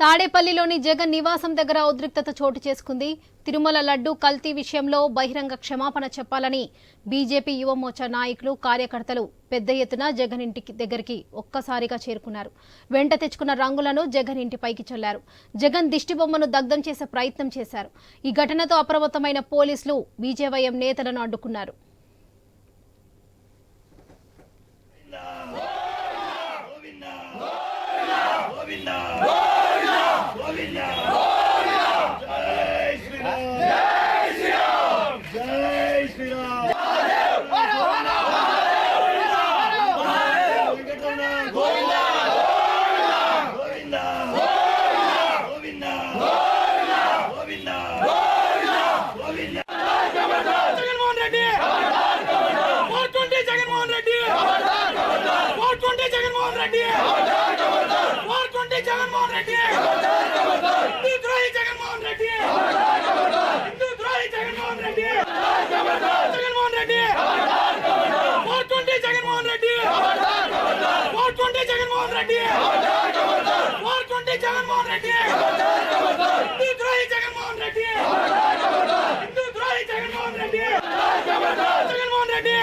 తాడేపల్లిలోని జగన్ నివాసం దగ్గర ఉద్రిక్తత చోటు చేసుకుంది. తిరుమల లడ్డు కల్తీ విషయంలో బహిరంగ క్షమాపణ చెప్పాలని బీజేపీ యువమోర్చా నాయకులు కార్యకర్తలు పెద్ద ఎత్తున జగన్ ఇంటికి దగ్గరికి ఒక్కసారిగా చేరుకున్నారు. వెంట తెచ్చుకున్న రంగులను జగన్ ఇంటిపైకి చల్లారు. జగన్ దిష్టిబొమ్మను దగ్ధం చేసే ప్రయత్నం చేశారు. ఈ ఘటనతో అప్రమత్తమైన పోలీసులు బీజేవైఎం నేతలను అడ్డుకున్నారు. జై Sriram Venkataramana Govinda Govinda Govinda Govinda Govinda Jaganmohan Reddy four twenty Jaganmohan Reddy four twenty Jaganmohan Reddy four twenty Jaganmohan Reddy Hindu ద్రోహి జగన్మోహన్ రెడ్డి హిందూ ద్రోహి Jaganmohan Reddy Jaganmohan Reddy four twenty Jaganmohan Reddy four twenty Jaganmohan Reddy! Four twenty Jaganmohan Reddy! Hindu ద్రోహి జగన్మోహన్ రెడ్డి! హిందూ ద్రోహి Jaganmohan Reddy! Jaganmohan Reddy!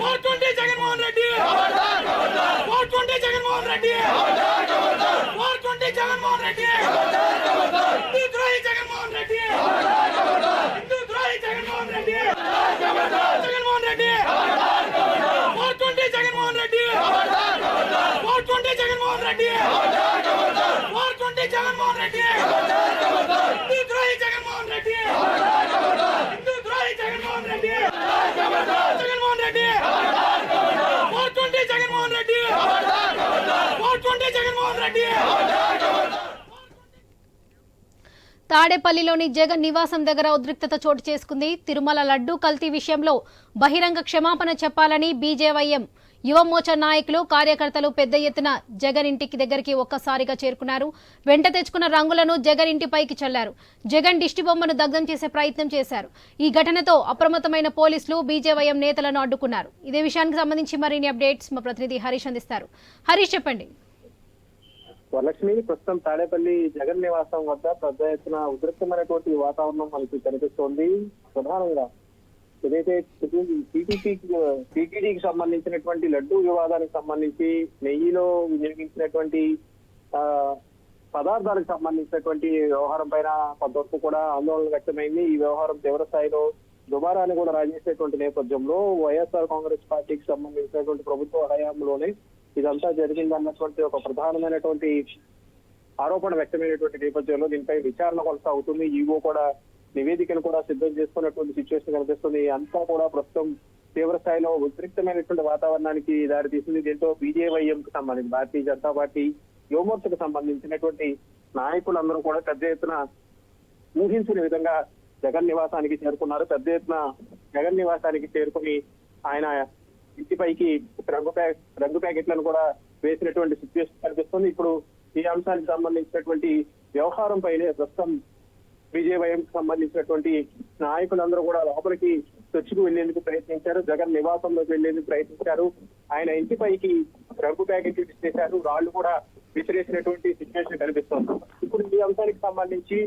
Four twenty Jaganmohan Reddy! Four twenty Jaganmohan Reddy! Four twenty Jaganmohan Reddy Hindu ద్రోహి జగన్మోహన్ రెడ్డి హిందూ ద్రోహి Jaganmohan Reddy Jaganmohan Reddy four twenty Jaganmohan Reddy four twenty Jaganmohan Reddy! Four twenty Jaganmohan Reddy! Hindu ద్రోహి జగన్మోహన్ రెడ్డి! హిందూ ద్రోహి Jaganmohan Reddy! Jaganmohan Reddy! Four twenty Jaganmohan Reddy! Four twenty Jaganmohan Reddy! తాడేపల్లిలోని జగన్ నివాసం దగ్గర ఉద్రిక్తత చోటు చేసుకుంది. తిరుమల లడ్డూ కల్తీ విషయంలో బహిరంగ క్షమాపణ చెప్పాలని బీజేవైఎం యువమోర్చా నాయకులు కార్యకర్తలు పెద్ద ఎత్తున జగన్ ఇంటికి దగ్గరికి ఒక్కసారిగా చేరుకున్నారు. వెంట తెచ్చుకున్న రంగులను జగన్ ఇంటిపైకి చల్లారు. జగన్ దిష్టి బొమ్మను దగ్ధం చేసే ప్రయత్నం చేశారు. ఈ ఘటనతో అప్రమత్తమైన పోలీసులు బీజేవైఎం నేతలను అడ్డుకున్నారు. ఇదే విషయానికి సంబంధించి మరిన్ని అప్డేట్స్ మా ప్రతినిధి హరీష్ అందిస్తారు. హరీష్ చెప్పండి. వరలక్ష్మి ప్రస్తుతం తాడేపల్లి జగన్ నివాసం వద్ద పెద్ద ఎత్తున ఉధృతమైనటువంటి వాతావరణం మనకి కనిపిస్తోంది. ప్రధానంగా ఏదైతే టీటీపీ టీటీడీకి సంబంధించినటువంటి లడ్డు వివాదానికి సంబంధించి నెయ్యిలో వినియోగించినటువంటి పదార్థాలకు సంబంధించినటువంటి వ్యవహారం పైన కొంతవరకు కూడా ఆందోళన వ్యక్తమైంది. ఈ వ్యవహారం తీవ్ర స్థాయిలో దుమారాన్ని కూడా రాజేసేటువంటి నేపథ్యంలో వైఎస్ఆర్ కాంగ్రెస్ పార్టీకి సంబంధించినటువంటి ప్రభుత్వ హయాంలోనే ఇదంతా జరిగింది అన్నటువంటి ఒక ప్రధానమైనటువంటి ఆరోపణ వ్యక్తమైనటువంటి నేపథ్యంలో దీనిపై విచారణ కొనసాగుతుంది. ఈవో కూడా నివేదికను కూడా సిద్ధం చేసుకున్నటువంటి సిచ్యువేషన్ కనిపిస్తుంది. అంతా కూడా ప్రస్తుతం తీవ్ర స్థాయిలో ఉద్రిక్తమైనటువంటి వాతావరణానికి దారితీసింది. దీంతో బీజేవైఎంకు సంబంధించి భారతీయ జనతా పార్టీ యువమోర్చకు సంబంధించినటువంటి నాయకులందరూ కూడా పెద్ద ఎత్తున ఊహించిన విధంగా జగన్ నివాసానికి చేరుకున్నారు. పెద్ద ఎత్తున జగన్ నివాసానికి చేరుకుని ఆయన ఇంటిపైకి రంగు ప్యాకెట్ రంగు ప్యాకెట్లను కూడా వేసినటువంటి సిచ్యువేషన్ కనిపిస్తుంది. ఇప్పుడు ఈ అంశానికి సంబంధించినటువంటి వ్యవహారం పైనే ప్రస్తుతం విజయవయం సంబంధించినటువంటి నాయకులందరూ కూడా లోపలికి చర్చకు వెళ్ళేందుకు ప్రయత్నించారు. జగన్ నివాసంలోకి వెళ్ళేందుకు ప్రయత్నించారు. ఆయన ఇంటిపైకి రంగు ప్యాకెట్లు చేశారు. రాళ్ళు కూడా విసిరేసినటువంటి సిచ్యువేషన్ కనిపిస్తోంది. ఇప్పుడు ఈ అంశానికి సంబంధించి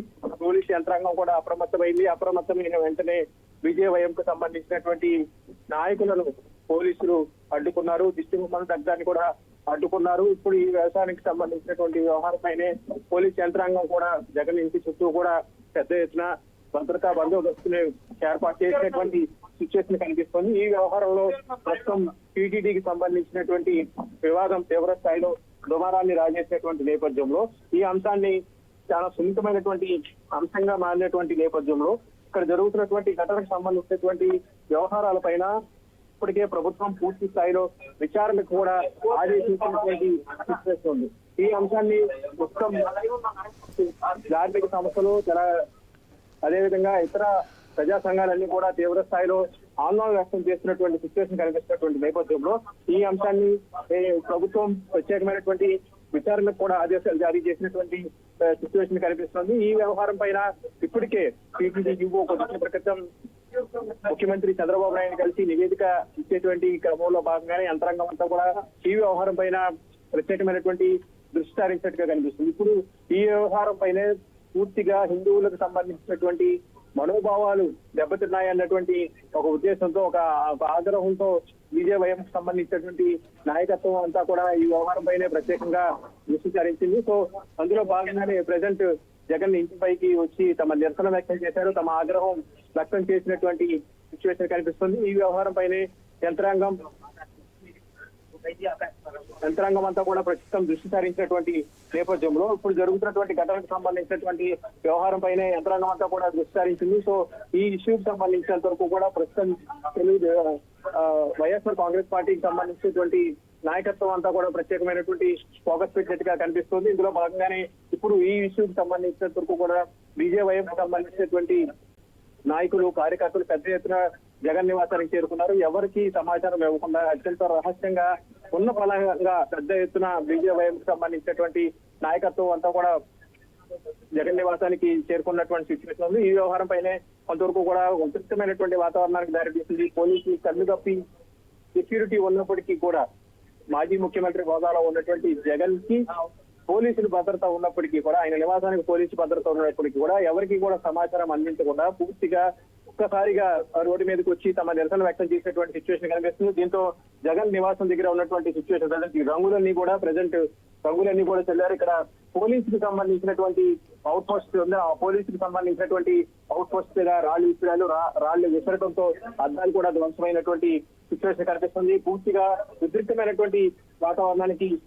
పోలీస్ యంత్రాంగం కూడా అప్రమత్తమైంది. అప్రమత్తమైన వెంటనే విజయవయంకు సంబంధించినటువంటి నాయకులను పోలీసులు అడ్డుకున్నారు. దిష్టి బొమ్మల దగ్ధాన్ని కూడా అడ్డుకున్నారు. ఇప్పుడు ఈ వ్యవసాయానికి సంబంధించినటువంటి వ్యవహారంపైనే పోలీస్ యంత్రాంగం కూడా జగన్ ఇంటి చుట్టూ కూడా పెద్ద ఎత్తున భద్రతా బందోబస్తులు ఏర్పాటు చేసినటువంటి సిచ్యువేషన్ కనిపిస్తుంది. ఈ వ్యవహారంలో ప్రస్తుతం టీటీడీకి సంబంధించినటువంటి వివాదం తీవ్ర స్థాయిలో దుమారాన్ని రాజేసినటువంటి నేపథ్యంలో ఈ అంశాన్ని చాలా సున్నితమైనటువంటి అంశంగా మారినటువంటి నేపథ్యంలో ఇక్కడ జరుగుతున్నటువంటి ఘటనకు సంబంధించినటువంటి వ్యవహారాలపైన ఇప్పటికే ప్రభుత్వం పూర్తి స్థాయిలో విచారణకు కూడా ఆదేశించినటువంటి సిచ్యువేషన్ ఉంది. ఈ అంశాన్ని మొత్తం ధార్మిక సంస్థలు అదేవిధంగా ఇతర ప్రజా సంఘాలన్నీ కూడా తీవ్ర స్థాయిలో ఆందోళన వ్యక్తం చేస్తున్నటువంటి సిచ్యువేషన్ కనిపిస్తున్నటువంటి నేపథ్యంలో ఈ అంశాన్ని ప్రభుత్వం ప్రత్యేకమైనటువంటి విచారణకు కూడా ఆదేశాలు జారీ చేసినటువంటి సిచ్యువేషన్ కనిపిస్తుంది. ఈ వ్యవహారం పైన ఇప్పటికే టీటీడీ యువో క్రితం ముఖ్యమంత్రి చంద్రబాబు నాయుడు కలిసి నివేదిక ఇచ్చేటువంటి క్రమంలో భాగంగానే యంత్రాంగం అంతా కూడా ఈ వ్యవహారం పైన ప్రత్యేకమైనటువంటి దృష్టి సారించినట్టుగా కనిపిస్తుంది. ఇప్పుడు ఈ వ్యవహారం పైనే పూర్తిగా హిందువులకు సంబంధించినటువంటి మనోభావాలు దెబ్బతిన్నాయి అన్నటువంటి ఒక ఉద్దేశంతో ఒక ఆగ్రహంతో బీజేవైఎం సంబంధించినటువంటి నాయకత్వం అంతా కూడా ఈ వ్యవహారం పైనే ప్రత్యేకంగా దృష్టి సారించింది సో అందులో భాగంగానే ప్రజెంట్ జగన్ ఇంటి పైకి వచ్చి తమ నిరసన వ్యక్తం చేశారు. తమ ఆగ్రహం వ్యక్తం చేసినటువంటి సిచ్యువేషన్ కనిపిస్తుంది. ఈ వ్యవహారం పైనే యంత్రాంగం యంత్రాంగం అంతా కూడా ప్రస్తుతం దృష్టి సారించినటువంటి నేపథ్యంలో ఇప్పుడు జరుగుతున్నటువంటి ఘటనకు సంబంధించినటువంటి వ్యవహారం పైన యంత్రాంగం అంతా కూడా దృష్టి సారించింది. సో ఈ ఇష్యూకి సంబంధించినంత వరకు కూడా ప్రస్తుతం తెలుగు వైఎస్ఆర్ కాంగ్రెస్ పార్టీకి సంబంధించినటువంటి నాయకత్వం అంతా కూడా ప్రత్యేకమైనటువంటి ఫోకస్ పెట్టినట్టుగా కనిపిస్తుంది. ఇందులో భాగంగానే ఇప్పుడు ఈ ఇష్యూకి సంబంధించినంత వరకు కూడా బీజేవైఎం సంబంధించినటువంటి నాయకులు కార్యకర్తలు పెద్ద ఎత్తున జగన్ నివాసానికి చేరుకున్నారు. ఎవరికి సమాచారం ఇవ్వకుండా అత్యంత రహస్యంగా ఉన్న ఫలంగా పెద్ద ఎత్తున బీజేవైఎం సంబంధించినటువంటి నాయకత్వం అంతా కూడా జగన్ నివాసానికి చేరుకున్నటువంటి సిచ్యువేషన్ ఉంది. ఈ వ్యవహారం పైనే కొంతవరకు కూడా ఉద్రిక్తమైనటువంటి వాతావరణానికి దారితీసింది. పోలీసులు కన్ను తప్పి సెక్యూరిటీ ఉన్నప్పటికీ కూడా మాజీ ముఖ్యమంత్రి హోదాలో ఉన్నటువంటి జగన్కి పోలీసులు భద్రత ఉన్నప్పటికీ కూడా ఆయన నివాసానికి పోలీసు భద్రత ఉన్నప్పటికీ కూడా ఎవరికి కూడా సమాచారం అందించకుండా పూర్తిగా ఒక్కసారిగా రోడ్డు మీదకి వచ్చి తమ నిరసన వ్యక్తం చేసినటువంటి సిచ్యువేషన్ కనిపిస్తుంది. దీంతో జగన్ నివాసం దగ్గర ఉన్నటువంటి సిచ్యువేషన్ ప్రజెంట్ రంగులన్నీ కూడా ప్రజెంట్ రంగులన్నీ కూడా చెల్లారు. ఇక్కడ పోలీసుకు సంబంధించినటువంటి అవుట్ పోస్ట్ ఉంది? ఆ పోలీసుకు సంబంధించినటువంటి అవుట్ పోస్ట్ మీద రాళ్ళు విసిరాలు రా- విసరడంతో అద్దాలు కూడా ధ్వంసమైనటువంటి సిచ్యువేషన్ కనిపిస్తుంది. పూర్తిగా ఉద్రిక్తమైనటువంటి వాతావరణానికి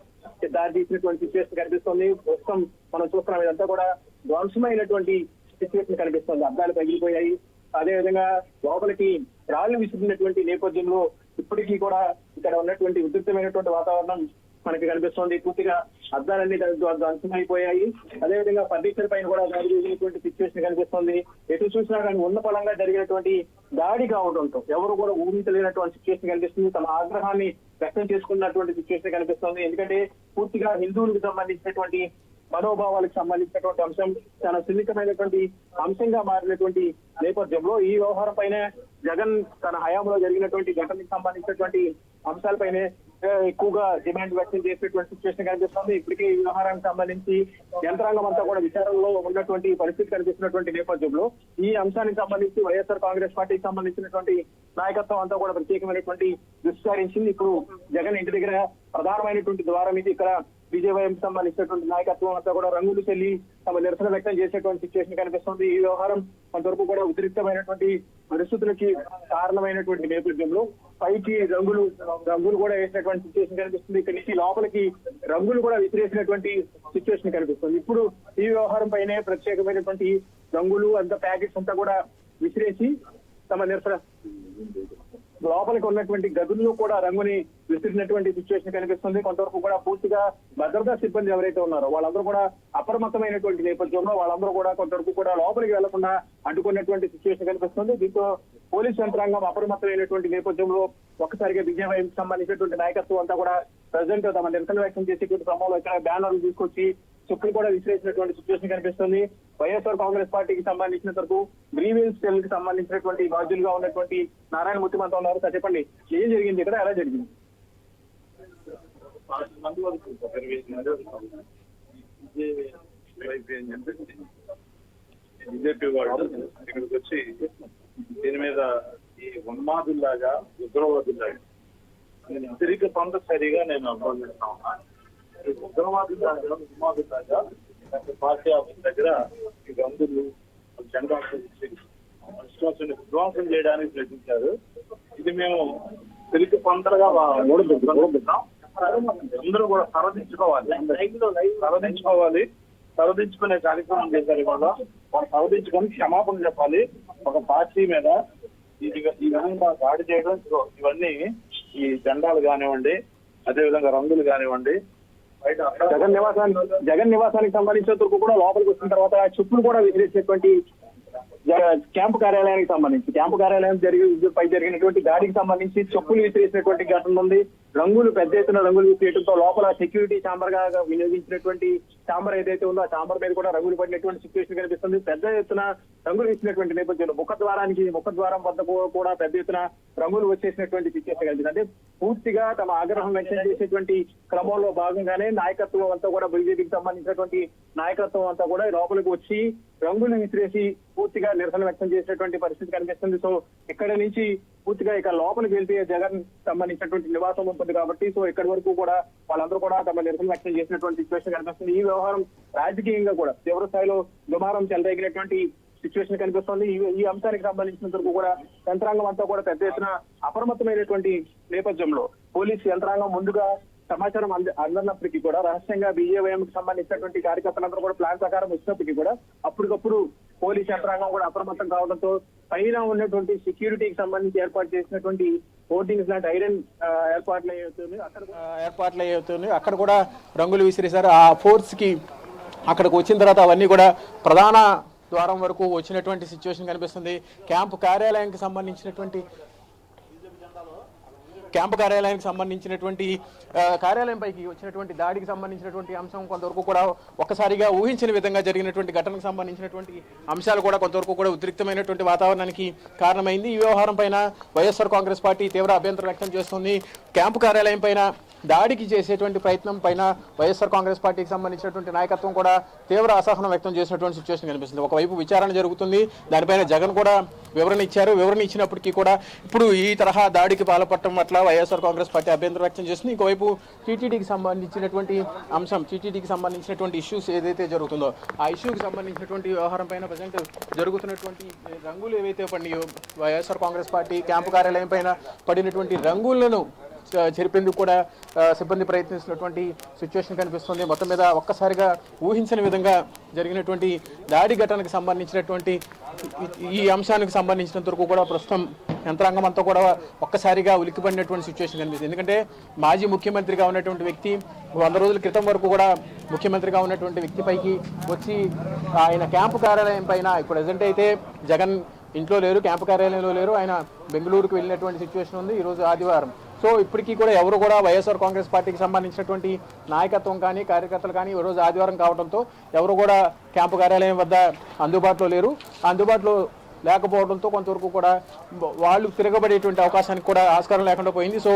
దారి తీసినటువంటి సిచ్యువేషన్ కనిపిస్తుంది. ప్రస్తుతం మనం చూస్తున్నాం ఇదంతా కూడా ధ్వంసమైనటువంటి సిచ్యువేషన్ కనిపిస్తుంది. అద్దాలు పగిలిపోయాయి అదే విధంగా లోపలికి రాళ్ళు విసుకున్నటువంటి నేపథ్యంలో ఇప్పటికీ కూడా ఇక్కడ ఉన్నటువంటి ఉద్రిక్తమైనటువంటి వాతావరణం మనకి కనిపిస్తోంది. పూర్తిగా అద్దాలన్నీ ధ్వ- అదేవిధంగా ఫర్నిచర్ పైన కూడా దాడి జరిగినటువంటి సిచ్యువేషన్ కనిపిస్తుంది. ఎటు చూసినా కానీ ఉన్న పలంగా జరిగినటువంటి దాడి కావడంతో ఎవరు కూడా ఊహించలేనటువంటి సిచ్యువేషన్ కనిపిస్తుంది. తమ ఆగ్రహాన్ని వ్యక్తం చేసుకున్నటువంటి సిచ్యువేషన్ కనిపిస్తుంది. ఎందుకంటే పూర్తిగా హిందువులకు సంబంధించినటువంటి మనోభావాలకు సంబంధించినటువంటి అంశం చాలా సున్నితమైనటువంటి అంశంగా మారినటువంటి నేపథ్యంలో ఈ వ్యవహారం పైనే జగన్ తన హయాంలో జరిగినటువంటి ఘటనకు సంబంధించినటువంటి అంశాలపైనే ఎక్కువగా డిమాండ్ వ్యక్తం చేసేటువంటి సిచ్యువేషన్ కనిపిస్తుంది. ఇప్పటికే ఈ వ్యవహారానికి సంబంధించి యంత్రాంగం అంతా కూడా విచారణలో ఉన్నటువంటి పరిస్థితి కనిపిస్తున్నటువంటి నేపథ్యంలో ఈ అంశానికి సంబంధించి వైఎస్ఆర్ కాంగ్రెస్ పార్టీకి సంబంధించినటువంటి నాయకత్వం అంతా కూడా ప్రత్యేకమైనటువంటి దృష్టి సారించింది ఇప్పుడు జగన్ ఇంటి దగ్గర ప్రధానమైనటువంటి ద్వారం ఇది. ఇక్కడ బీజేవైఎం సంబంధించినటువంటి నాయకత్వం అంతా కూడా రంగులు చెల్లి తమ నిరసన వ్యక్తం చేసేటువంటి సిచ్యువేషన్ కనిపిస్తుంది. ఈ వ్యవహారం కొంతవరకు కూడా ఉద్రిక్తమైనటువంటి పరిస్థితులకి కారణమైనటువంటి నేపథ్యంలో పైకి రంగులు రంగులు కూడా వేసినటువంటి సిచ్యువేషన్ కనిపిస్తుంది. ఇక్కడి నుంచి లోపలికి రంగులు కూడా విసిరేసినటువంటి సిచ్యువేషన్ కనిపిస్తుంది. ఇప్పుడు ఈ వ్యవహారం పైనే ప్రత్యేకమైనటువంటి రంగులు అంత ప్యాకెట్స్ అంతా కూడా విసిరేసి తమ నిరసన లోపలికి ఉన్నటువంటి గదుల్లో కూడా రంగుని విసిరినటువంటి సిచ్యువేషన్ కనిపిస్తుంది. కొంతవరకు కూడా పూర్తిగా భద్రతా సిబ్బంది ఎవరైతే ఉన్నారో వాళ్ళందరూ కూడా అప్రమత్తమైనటువంటి నేపథ్యంలో వాళ్ళందరూ కూడా కొంతవరకు కూడా లోపలికి వెళ్ళకుండా అడ్డుకున్నటువంటి సిచ్యువేషన్ కనిపిస్తుంది. దీంతో పోలీస్ యంత్రాంగం అప్రమత్తమైనటువంటి నేపథ్యంలో ఒక్కసారిగా విజయవాడకి సంబంధించినటువంటి నాయకత్వం అంతా కూడా ప్రజెంట్ తమ నిరసన వ్యక్తం చేసేటువంటి క్రమంలో ఇక్కడ బ్యానర్లు తీసుకొచ్చి చుక్కలు కూడా విసిరేసినటువంటి సిచ్యువేషన్ కనిపిస్తుంది. వైఎస్ఆర్ కాంగ్రెస్ పార్టీకి సంబంధించిన వరకు గ్రీవెన్స్ సెల్కి సంబంధించినటువంటి బాధ్యులుగా ఉన్నటువంటి నారాయణ మూర్తి మనతో ఉన్నారు. సార్ చెప్పండి. ఏం జరిగింది? ఇక్కడ ఎలా జరిగింది? బీజేపీ వాళ్ళు ఇక్కడికి వచ్చి దీని మీద ఈ ఉన్మాదుల్లాగా ఉగ్రవాదుల్లాగా నేను తిరిగి పంట సరిగా నేను అనుభవిస్తా ఉన్నాను ఈ ఉగ్రవాదుల్లాగా ఉన్మాదుల్లాగా పార్టీ ఆఫీస్ దగ్గర ఈ గందులు జెండా విశ్వాసం విధ్వంసం చేయడానికి ప్రయత్నించారు. ఇది మేము తిరిగి తొందరగా ఓడిపోతున్నాం అందరూ కూడా సరదించుకోవాలి సరదించుకోవాలి సరదించుకునే కార్యక్రమం చేశారు ఇవాళ. వాళ్ళు సరదించుకొని క్షమాపణ చెప్పాలి. ఒక పార్టీ మీద ఇది ఈ విధంగా దాడి చేయడం ఇవన్నీ ఈ జెండాలు కానివ్వండి అదేవిధంగా రంగులు కానివ్వండి జగన్ నివాసానికి జగన్ నివాసానికి సంబంధించిన వరకు కూడా లోపలికి వచ్చిన తర్వాత చెప్పులు కూడా విసిరేసినటువంటి క్యాంపు కార్యాలయానికి సంబంధించి క్యాంపు కార్యాలయం జరిగి పై జరిగినటువంటి దాడికి సంబంధించి చెప్పులు విసిరేసినటువంటి ఘటన ఉంది. రంగులు పెద్ద ఎత్తున రంగులు వేయడంతో లోపల సెక్యూరిటీ ఛాంబర్గా వినియోగించినటువంటి ఛాంబర్ ఏదైతే ఉందో ఆ ఛాంబర్ మీద కూడా రంగులు పడినటువంటి సిచ్యువేషన్ కనిపిస్తుంది. పెద్ద ఎత్తున రంగులు ఇచ్చినటువంటి నేపథ్యంలో ముఖద్వారానికి ముఖద్వారం వద్ద కూడా పెద్ద ఎత్తున రంగులు వచ్చేసినటువంటి సిచ్యువేషన్ కనిపిస్తుంది. అంటే పూర్తిగా తమ ఆగ్రహం వ్యక్తం చేసేటువంటి క్రమంలో భాగంగానే నాయకత్వం అంతా కూడా బీజేపీకి సంబంధించినటువంటి నాయకత్వం అంతా కూడా లోపలికి వచ్చి రంగులు విసిరేసి పూర్తిగా నిరసన వ్యక్తం చేసినటువంటి పరిస్థితి కనిపిస్తుంది. సో ఇక్కడ నుంచి పూర్తిగా ఇక లోపలికి వెళ్తే జగన్ సంబంధించినటువంటి నివాసం ఉంటుంది కాబట్టి సో ఇక్కడి వరకు కూడా వాళ్ళందరూ కూడా తమ నిరసన వ్యక్తం చేసినటువంటి సిచ్యువేషన్ కనిపిస్తుంది. ఈ వ్యవహారం రాజకీయంగా కూడా తీవ్ర స్థాయిలో దుమారం చెలరేగినటువంటి సిచ్యువేషన్ కనిపిస్తుంది. ఈ ఈ అంశానికి సంబంధించినంత వరకు కూడా యంత్రాంగం అంతా కూడా పెద్ద ఎత్తున అప్రమత్తమైనటువంటి నేపథ్యంలో పోలీసు యంత్రాంగం ముందుగా సమాచారం అంద అందనప్పటికీ కూడా రహస్యంగా బీజేవైఎం కి సంబంధించినటువంటి కార్యకర్తలందరూ కూడా ప్లాన్ ప్రకారం వచ్చినప్పటికీ కూడా అప్పటికప్పుడు పోలీస్ యంత్రాంగం కూడా అప్రమత్తం కావడంతో పైన ఉన్నటువంటి సెక్యూరిటీకి సంబంధించి ఏర్పాటు చేసినటువంటి హోర్డింగ్స్ లాంటి ఐరన్ ఏర్పాట్లు ఏవైతే అక్కడ ఏర్పాట్లు అవుతున్నాయి అక్కడ కూడా రంగులు విసిరేశారు. ఆ ఫోర్స్కి అక్కడికి వచ్చిన తర్వాత అవన్నీ కూడా ప్రధాన ద్వారం వరకు వచ్చినటువంటి సిచ్యువేషన్ కనిపిస్తుంది. క్యాంపు కార్యాలయానికి సంబంధించినటువంటి క్యాంపు కార్యాలయానికి సంబంధించినటువంటి కార్యాలయంపైకి కార్యాలయం పైకి వచ్చినటువంటి దాడికి సంబంధించినటువంటి అంశం కొంతవరకు కూడా ఒక్కసారిగా ఊహించిన విధంగా జరిగినటువంటి ఘటనకు సంబంధించినటువంటి అంశాలు కూడా కొంతవరకు కూడా ఉద్రిక్తమైనటువంటి వాతావరణానికి కారణమైంది. ఈ వ్యవహారం పైన వైఎస్ఆర్ కాంగ్రెస్ పార్టీ తీవ్ర అభ్యంతరం వ్యక్తం చేస్తుంది. క్యాంపు కార్యాలయం పైన దాడికి చేసేటువంటి ప్రయత్నం పైన వైఎస్ఆర్ కాంగ్రెస్ పార్టీకి సంబంధించినటువంటి నాయకత్వం కూడా తీవ్ర అసహనం వ్యక్తం చేసినటువంటి సిచ్యువేషన్ కనిపిస్తుంది. ఒకవైపు విచారణ జరుగుతుంది. దానిపైన జగన్ కూడా వివరణ ఇచ్చారు. వివరణ ఇచ్చినప్పటికీ కూడా ఇప్పుడు ఈ తరహా దాడికి పాల్పడటం పట్ల వైఎస్ఆర్ కాంగ్రెస్ పార్టీ అభ్యంతరం వ్యక్తం చేస్తుంది. ఇంకోవైపు టీటీడీకి సంబంధించినటువంటి అంశం టీటీడీకి సంబంధించినటువంటి ఇష్యూస్ ఏదైతే జరుగుతుందో ఆ ఇష్యూకి సంబంధించినటువంటి వ్యవహారం పైన ప్రజెంట్ జరుగుతున్నటువంటి రంగులు ఏవైతే పడినాయో వైఎస్ఆర్ కాంగ్రెస్ పార్టీ క్యాంపు కార్యాలయం పైన పడినటువంటి రంగులను చెరిపేందుకు కూడా సిబ్బంది ప్రయత్నిస్తున్నటువంటి సిచ్యువేషన్ కనిపిస్తుంది. మొత్తం మీద ఒక్కసారిగా ఊహించని విధంగా జరిగినటువంటి దాడి ఘటనకు సంబంధించినటువంటి ఈ- ఈ అంశానికి సంబంధించినంత వరకు కూడా ప్రస్తుతం యంత్రాంగం అంతా కూడా ఒక్కసారిగా ఉలిక్కిపడినటువంటి సిచ్యువేషన్ కనిపిస్తుంది. ఎందుకంటే మాజీ ముఖ్యమంత్రిగా ఉన్నటువంటి వ్యక్తి వంద రోజుల క్రితం వరకు కూడా ముఖ్యమంత్రిగా ఉన్నటువంటి వ్యక్తిపైకి వచ్చి ఆయన క్యాంపు కార్యాలయం పైన ఇప్పుడు ప్రజెంట్ అయితే జగన్ ఇంట్లో లేరు క్యాంపు కార్యాలయంలో లేరు. ఆయన బెంగళూరుకు వెళ్ళినటువంటి సిచ్యువేషన్ ఉంది. ఈరోజు ఆదివారం. సో ఇప్పటికీ కూడా ఎవరు కూడా వైఎస్ఆర్ కాంగ్రెస్ పార్టీకి సంబంధించినటువంటి నాయకత్వం కానీ కార్యకర్తలు కానీ ఈరోజు రోజు ఆదివారం కావడంతో ఎవరు కూడా క్యాంపు కార్యాలయం వద్ద అందుబాటులో లేరు. అందుబాటులో లేకపోవడంతో కొంతవరకు కూడా వాళ్ళు తిరగబడేటువంటి అవకాశానికి కూడా ఆస్కారం లేకుండా పోయింది. సో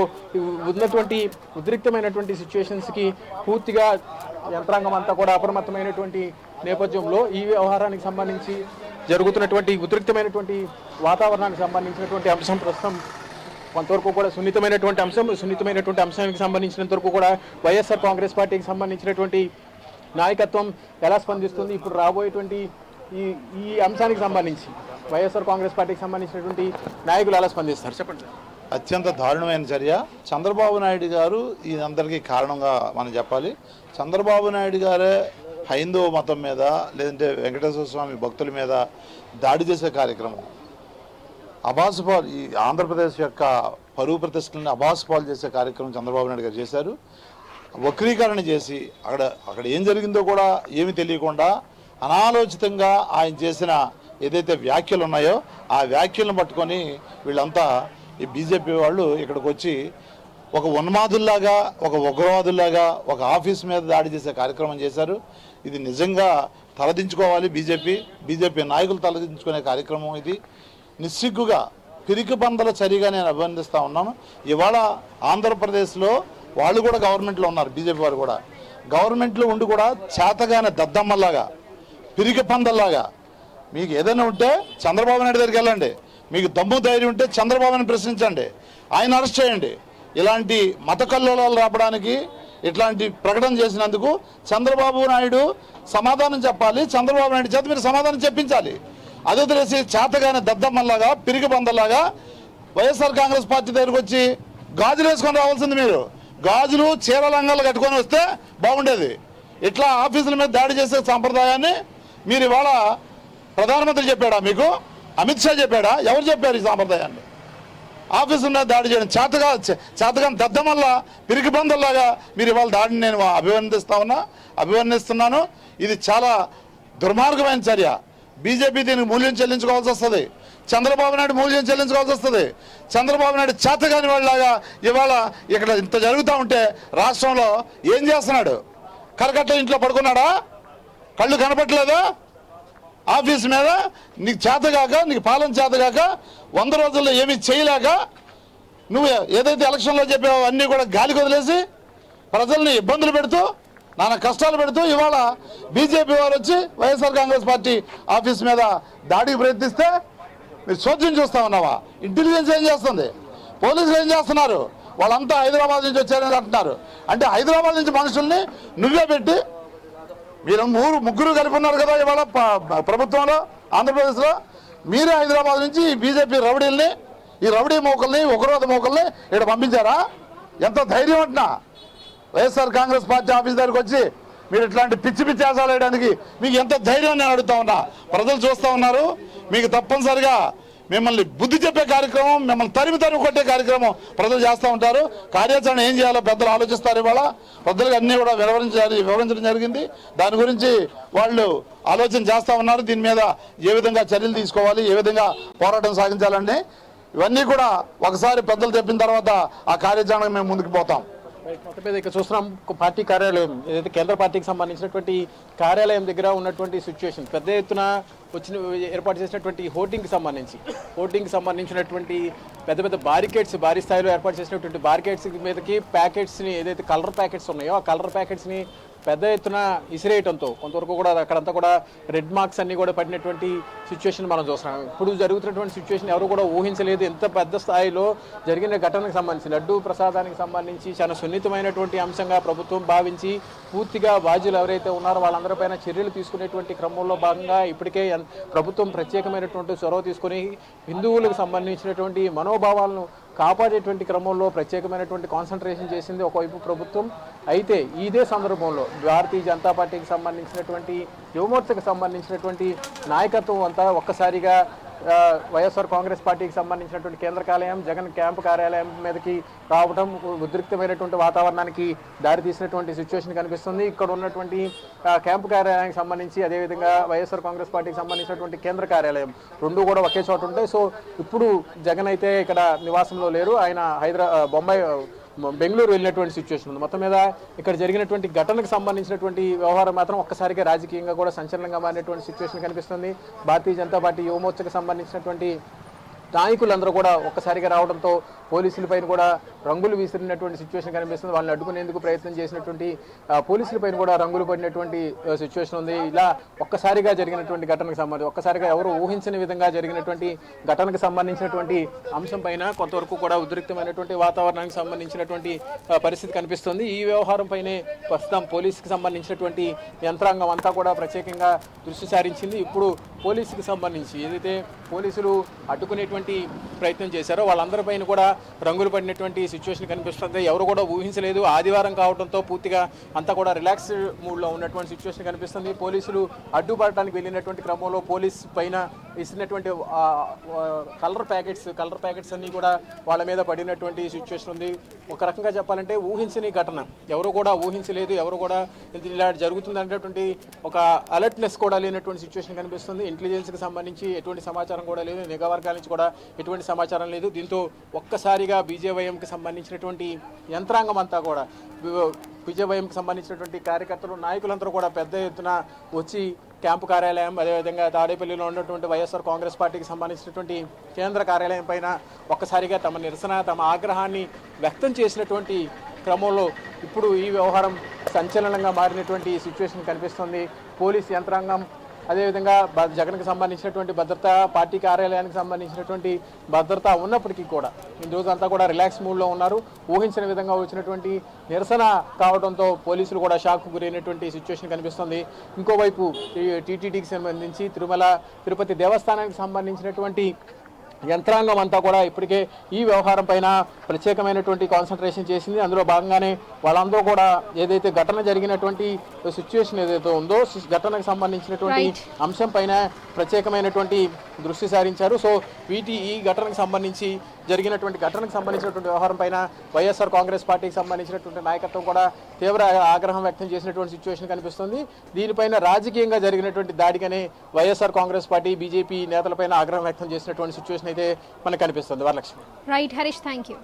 ఉన్నటువంటి ఉద్రిక్తమైనటువంటి సిచ్యువేషన్స్కి పూర్తిగా యంత్రాంగం అంతా కూడా అప్రమత్తమైనటువంటి నేపథ్యంలో ఈ వ్యవహారానికి సంబంధించి జరుగుతున్నటువంటి ఉద్రిక్తమైనటువంటి వాతావరణానికి సంబంధించినటువంటి అంశం ప్రస్తుతం కొంతవరకు కూడా సున్నితమైనటువంటి అంశం సున్నితమైనటువంటి అంశానికి సంబంధించినంత వరకు కూడా వైఎస్ఆర్ కాంగ్రెస్ పార్టీకి సంబంధించినటువంటి నాయకత్వం ఎలా స్పందిస్తుంది ఇప్పుడు రాబోయేటువంటి ఈ ఈ అంశానికి సంబంధించి వైఎస్ఆర్ కాంగ్రెస్ పార్టీకి సంబంధించినటువంటి నాయకులు ఎలా స్పందిస్తారు? చెప్పండి. అత్యంత దారుణమైన చర్య. చంద్రబాబు నాయుడు గారు ఇదందరికీ కారణంగా మనం చెప్పాలి. చంద్రబాబు నాయుడు గారే హైందవ మతం మీద లేదంటే వెంకటేశ్వర స్వామి భక్తుల మీద దాడి చేసే కార్యక్రమం. అబాసుపాలు ఈ ఆంధ్రప్రదేశ్ యొక్క పరువు ప్రతిష్టలను అబాసుపాలు చేసే కార్యక్రమం చంద్రబాబు నాయుడు గారు చేశారు. వక్రీకరణ చేసి అక్కడ అక్కడ ఏం జరిగిందో కూడా ఏమీ తెలియకుండా అనాలోచితంగా ఆయన చేసిన ఏదైతే వ్యాఖ్యలు ఉన్నాయో ఆ వ్యాఖ్యలను పట్టుకొని వీళ్ళంతా ఈ బీజేపీ వాళ్ళు ఇక్కడికి వచ్చి ఒక ఉన్మాదుల్లాగా ఒక ఉగ్రవాదుల్లాగా ఒక ఆఫీస్ మీద దాడి చేసే కార్యక్రమం చేశారు. ఇది నిజంగా తలదించుకోవాలి బీజేపీ. బీజేపీ నాయకులు తలదించుకునే కార్యక్రమం ఇది. నిస్సిగ్గుగా పిరికి పందల చర్యగా నేను అభినందిస్తూ ఉన్నాను. ఇవాళ ఆంధ్రప్రదేశ్లో వాళ్ళు కూడా గవర్నమెంట్లో ఉన్నారు బీజేపీ వారు కూడా. గవర్నమెంట్లో ఉండి కూడా చేతగానే దద్దమ్మలాగా పిరికి పందల్లాగా. మీకు ఏదైనా ఉంటే చంద్రబాబు నాయుడు దగ్గరికి వెళ్ళండి. మీకు దమ్ము ధైర్యం ఉంటే చంద్రబాబుని ప్రశ్నించండి. ఆయన అరెస్ట్ చేయండి. ఇలాంటి మత కల్లోలాలు రావడానికి ఇట్లాంటి ప్రకటన చేసినందుకు చంద్రబాబు నాయుడు సమాధానం చెప్పాలి. చంద్రబాబు నాయుడు చేత మీరు సమాధానం చెప్పించాలి. అదే తెలిసి చేతగానే దద్దమ్మల్లాగా పిరిగి పందల్లాగా వైఎస్ఆర్ కాంగ్రెస్ పార్టీ దగ్గరకు వచ్చి గాజులు వేసుకొని రావాల్సింది మీరు. గాజులు చీర లంగాలు కట్టుకొని వస్తే బాగుండేది. ఇట్లా ఆఫీసుల మీద దాడి చేసే సాంప్రదాయాన్ని మీరు ఇవాళ ప్రధానమంత్రి చెప్పాడా మీకు? అమిత్ షా చెప్పాడా? ఎవరు చెప్పారు ఈ సాంప్రదాయాన్ని? ఆఫీసు మీద దాడి చేయడం చేతగా చేతగా దద్దమల్లా పిరికి బందల్లాగా మీరు ఇవాళ దాడిని నేను అభివర్ణిస్తా ఉన్నా అభివర్ణిస్తున్నాను. ఇది చాలా దుర్మార్గమైన చర్య. బీజేపీ దీనికి మూల్యం చెల్లించుకోవాల్సి వస్తుంది. చంద్రబాబు నాయుడు మూల్యం చెల్లించుకోవాల్సి వస్తుంది. చంద్రబాబు నాయుడు చేతగాని వాళ్ళలాగా ఇవాళ ఇక్కడ ఇంత జరుగుతూ ఉంటే రాష్ట్రంలో ఏం చేస్తున్నాడు? కరకట్ట ఇంట్లో పడుకున్నాడా? కళ్ళు కనపట్లేదా ఆఫీస్ మీద నీకు చేతగాక నీకు పాలన చేతగాక వంద రోజుల్లో ఏమీ చేయలేక నువ్వు ఏదైతే ఎలక్షన్లో చెప్పావో అన్నీ కూడా గాలి వదిలేసి ప్రజల్ని ఇబ్బందులు పెడుతూ నానా కష్టాలు పెడుతూ ఇవాళ బీజేపీ వారు వచ్చి వైఎస్ఆర్ కాంగ్రెస్ పార్టీ ఆఫీస్ మీద దాడికి ప్రయత్నిస్తే మీరు చోద్యం చూస్తా ఉన్నావా? ఇంటెలిజెన్స్ ఏం చేస్తుంది? పోలీసులు ఏం చేస్తున్నారు? వాళ్ళంతా హైదరాబాద్ నుంచి వచ్చారని అంటున్నారు. అంటే హైదరాబాద్ నుంచి మనుషుల్ని నువ్వే పెట్టి మీరు మూడు ముగ్గురు కలిపి ఉన్నారు కదా ఇవాళ ప్రభుత్వంలో ఆంధ్రప్రదేశ్లో. మీరే హైదరాబాద్ నుంచి ఈ బీజేపీ రౌడీల్ని ఈ రౌడీ మోకల్ని ఉగ్రవాద మోకల్ని ఇక్కడ పంపించారా? ఎంత ధైర్యం అంటున్నా. వైఎస్ఆర్ కాంగ్రెస్ పార్టీ ఆఫీస్ దగ్గరికి వచ్చి మీరు ఇట్లాంటి పిచ్చి పిచ్చి ఆశాలు వేయడానికి మీకు ఎంత ధైర్యం నేను అడుగుతా ఉన్నా. ప్రజలు చూస్తూ ఉన్నారు. మీకు తప్పనిసరిగా మిమ్మల్ని బుద్ధి చెప్పే కార్యక్రమం మిమ్మల్ని తరిమి తరిమి కొట్టే కార్యక్రమం ప్రజలు చేస్తూ ఉంటారు. కార్యాచరణ ఏం చేయాలో పెద్దలు ఆలోచిస్తారు ఇవాళ. పెద్దలకు అన్నీ కూడా వివరించాలి వివరించడం జరిగింది. దాని గురించి వాళ్ళు ఆలోచన చేస్తూ ఉన్నారు. దీని మీద ఏ విధంగా చర్యలు తీసుకోవాలి ఏ విధంగా పోరాటం సాగించాలని ఇవన్నీ కూడా ఒకసారి పెద్దలు చెప్పిన తర్వాత ఆ కార్యాచరణ మేము ముందుకు పోతాం. మొత్తం మీద ఇక్కడ చూస్తున్నాం ఒక పార్టీ కార్యాలయం ఏదైతే కేంద్ర పార్టీకి సంబంధించినటువంటి కార్యాలయం దగ్గర ఉన్నటువంటి సిచ్యువేషన్ పెద్ద ఎత్తున వచ్చిన ఏర్పాటు చేసినటువంటి హోర్డింగ్కి సంబంధించి. హోర్డింగ్కి సంబంధించినటువంటి పెద్ద పెద్ద బారికేడ్స్ భారీ స్థాయిలో ఏర్పాటు చేసినటువంటి బారికేడ్స్ మీదకి ప్యాకెట్స్ని ఏదైతే కలర్ ప్యాకెట్స్ ఉన్నాయో ఆ కలర్ ప్యాకెట్స్ని పెద్ద ఎత్తున ఇసిరేయటంతో కొంతవరకు కూడా అక్కడంతా కూడా రెడ్ మార్క్స్ అన్ని కూడా పడినటువంటి సిచ్యువేషన్ మనం చూస్తున్నాం. ఇప్పుడు జరుగుతున్నటువంటి సిచ్యువేషన్ ఎవరు కూడా ఊహించలేదు ఎంత పెద్ద స్థాయిలో జరిగిన ఘటనకు సంబంధించి. లడ్డూ ప్రసాదానికి సంబంధించి చాలా సున్నితమైనటువంటి అంశంగా ప్రభుత్వం భావించి పూర్తిగా బాధ్యులు ఎవరైతే ఉన్నారో వాళ్ళందరిపైన చర్యలు తీసుకునేటువంటి క్రమంలో భాగంగా ఇప్పటికే ప్రభుత్వం ప్రత్యేకమైనటువంటి చొరవ తీసుకొని హిందువులకు సంబంధించినటువంటి మనోభావాలను కాపాడేటువంటి క్రమంలో ప్రత్యేకమైనటువంటి కాన్సన్ట్రేషన్ చేసింది ఒకవైపు ప్రభుత్వం. అయితే ఇదే సందర్భంలో భారతీయ జనతా పార్టీకి సంబంధించినటువంటి యువమోర్చకు సంబంధించినటువంటి నాయకత్వం అంతా ఒక్కసారిగా వైఎస్ఆర్ కాంగ్రెస్ పార్టీకి సంబంధించినటువంటి కేంద్ర కార్యాలయం జగన్ క్యాంపు కార్యాలయం మీదకి రావడం ఉద్రిక్తమైనటువంటి వాతావరణానికి దారితీసినటువంటి సిచ్యువేషన్ కనిపిస్తుంది. ఇక్కడ ఉన్నటువంటి క్యాంపు కార్యాలయానికి సంబంధించి అదేవిధంగా వైఎస్ఆర్ కాంగ్రెస్ పార్టీకి సంబంధించినటువంటి కేంద్ర కార్యాలయం రెండు కూడా ఒకే చోట ఉంటాయి. సో ఇప్పుడు జగన్ అయితే ఇక్కడ నివాసంలో లేరు. ఆయన హైదరా బొంబాయి బెంగళూరు వెళ్ళినటువంటి సిచ్యువేషన్ ఉంది. మొత్తం మీద ఇక్కడ జరిగినటువంటి ఘటనకు సంబంధించినటువంటి వ్యవహారం మాత్రం ఒక్కసారిగా రాజకీయంగా కూడా సంచలనంగా మారినటువంటి సిచ్యువేషన్ కనిపిస్తుంది. భారతీయ జనతా పార్టీ యువమోర్చకు సంబంధించినటువంటి నాయకులందరూ కూడా ఒక్కసారిగా రావడంతో పోలీసులపైన కూడా రంగులు విసిరినటువంటి సిచ్యువేషన్ కనిపిస్తుంది. వాళ్ళని అడ్డుకునేందుకు ప్రయత్నం చేసినటువంటి పోలీసులపైన కూడా రంగులు పడినటువంటి సిచ్యువేషన్ ఉంది. ఇలా ఒక్కసారిగా జరిగినటువంటి ఘటనకు సంబంధించి ఒక్కసారిగా ఎవరు ఊహించని విధంగా జరిగినటువంటి ఘటనకు సంబంధించినటువంటి అంశం పైన కొంతవరకు కూడా ఉద్రిక్తమైనటువంటి వాతావరణానికి సంబంధించినటువంటి పరిస్థితి కనిపిస్తుంది. ఈ వ్యవహారం పైనే ప్రస్తుతం పోలీసుకి సంబంధించినటువంటి యంత్రాంగం అంతా కూడా ప్రత్యేకంగా దృష్టి సారించింది. ఇప్పుడు పోలీసుకి సంబంధించి ఏదైతే పోలీసులు అడ్డుకునేటువంటి ప్రయత్నం చేశారో వాళ్ళందరిపైన కూడా రంగులు పడినటువంటి సిచ్యువేషన్ కనిపిస్తుంది. ఎవరు కూడా ఊహించలేదు. ఆదివారం కావడంతో పూర్తిగా అంతా కూడా రిలాక్స్ మూడ్లో ఉన్నటువంటి సిచ్యువేషన్ కనిపిస్తుంది. పోలీసులు అడ్డుపడటానికి వెళ్ళినటువంటి క్రమంలో పోలీస్ పైన ఇస్తున్నటువంటి కలర్ ప్యాకెట్స్ కలర్ ప్యాకెట్స్ అన్నీ కూడా వాళ్ళ మీద పడినటువంటి సిచ్యువేషన్ ఉంది. ఒక రకంగా చెప్పాలంటే ఊహించని ఘటన. ఎవరు కూడా ఊహించలేదు ఎవరు కూడా ఇలా జరుగుతుంది అనేటువంటి ఒక అలర్ట్నెస్ కూడా లేనటువంటి సిచ్యువేషన్ కనిపిస్తుంది. ఇంటెలిజెన్స్కి సంబంధించి ఎటువంటి సమాచారం కూడా లేదు నిఘా వర్గాల నుంచి కూడా ఎటువంటి సమాచారం లేదు. దీంతో ఒక్కసారిగా బీజేవైఎంకి సంబంధించినటువంటి యంత్రాంగం అంతా కూడా విజయవయంకి సంబంధించినటువంటి కార్యకర్తలు నాయకులందరూ కూడా పెద్ద ఎత్తున వచ్చి క్యాంపు కార్యాలయం అదేవిధంగా తాడేపల్లిలో ఉన్నటువంటి వైఎస్ఆర్ కాంగ్రెస్ పార్టీకి సంబంధించినటువంటి కేంద్ర కార్యాలయం పైన ఒక్కసారిగా తమ నిరసన తమ ఆగ్రహాన్ని వ్యక్తం చేసినటువంటి క్రమంలో ఇప్పుడు ఈ వ్యవహారం సంచలనంగా మారినటువంటి సిచ్యువేషన్ కనిపిస్తుంది. పోలీస్ యంత్రాంగం అదేవిధంగా జగన్కి సంబంధించినటువంటి భద్రత పార్టీ కార్యాలయానికి సంబంధించినటువంటి భద్రత ఉన్నప్పటికీ కూడా ఈ రోజంతా కూడా రిలాక్స్ మూడ్లో ఉన్నారు. ఊహించిన విధంగా వచ్చినటువంటి నిరసన కావడంతో పోలీసులు కూడా షాక్ గురైనటువంటి సిచ్యువేషన్ కనిపిస్తుంది. ఇంకోవైపు ఈ టీటీడీకి సంబంధించి తిరుమల తిరుపతి దేవస్థానానికి సంబంధించినటువంటి యంత్రాంగం అంతా కూడా ఇప్పటికే ఈ వ్యవహారం పైన ప్రత్యేకమైనటువంటి కాన్సన్ట్రేషన్ చేసింది అందులో భాగంగానే వాళ్ళందరూ కూడా ఏదైతే ఘటన జరిగినటువంటి సిచ్యువేషన్ ఏదైతే ఉందో ఘటనకు సంబంధించినటువంటి. అంశం పైన ప్రత్యేకమైనటువంటి దృష్టి సారించారు సో వీటి ఈ ఘటనకు సంబంధించి జరిగినటువంటి ఘటనకు సంబంధించినటువంటి వ్యవహారం పైన వైఎస్ఆర్ కాంగ్రెస్ పార్టీకి సంబంధించినటువంటి నాయకత్వం కూడా తీవ్ర ఆగ్రహం వ్యక్తం చేసినటువంటి సిచ్యువేషన్ కనిపిస్తుంది. దీనిపైన రాజకీయంగా జరిగినటువంటి దాడికనే వైఎస్ఆర్ కాంగ్రెస్ పార్టీ బీజేపీ నేతలపైన ఆగ్రహం వ్యక్తం చేసినటువంటి సిచ్యువేషన్ అయితే మనకు కనిపిస్తుంది. Varalakshmi. Right Harish thank you